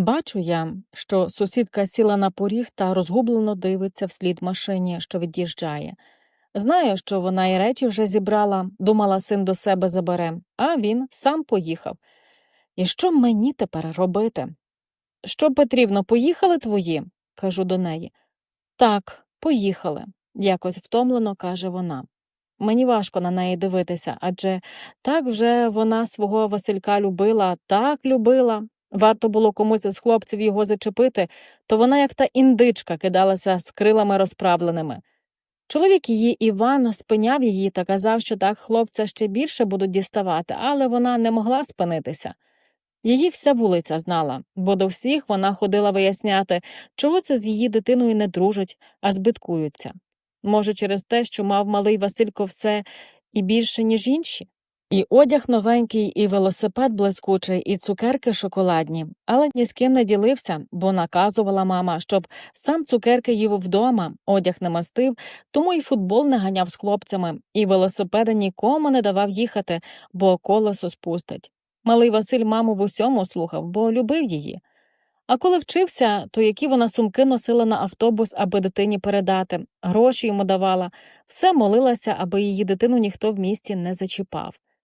Бачу я, що сусідка сіла на поріг та розгублено дивиться вслід машині, що від'їжджає. Знаю, що вона і речі вже зібрала, думала, син до себе забере, а він сам поїхав. І що мені тепер робити? Що, Петрівно, поїхали твої? кажу до неї. Так, поїхали, якось втомлено каже вона. Мені важко на неї дивитися, адже так вже вона свого Василька любила, так любила. Варто було комусь з хлопців його зачепити, то вона, як та індичка, кидалася з крилами розправленими. Чоловік її Іван спиняв її та казав, що так хлопця ще більше будуть діставати, але вона не могла спинитися. Її вся вулиця знала, бо до всіх вона ходила виясняти, чого це з її дитиною не дружать, а збиткуються. Може, через те, що мав малий Василько все і більше, ніж інші? І одяг новенький, і велосипед блискучий, і цукерки шоколадні, але ні з ким не ділився, бо наказувала мама, щоб сам цукерки їв вдома, одяг не мастив, тому і футбол не ганяв з хлопцями, і велосипеда нікому не давав їхати, бо колесо спустить. Малий Василь маму в усьому слухав, бо любив її. А коли вчився, то які вона сумки носила на автобус, аби дитині передати, гроші йому давала, все молилася, аби її дитину ніхто в місті не зачіпав.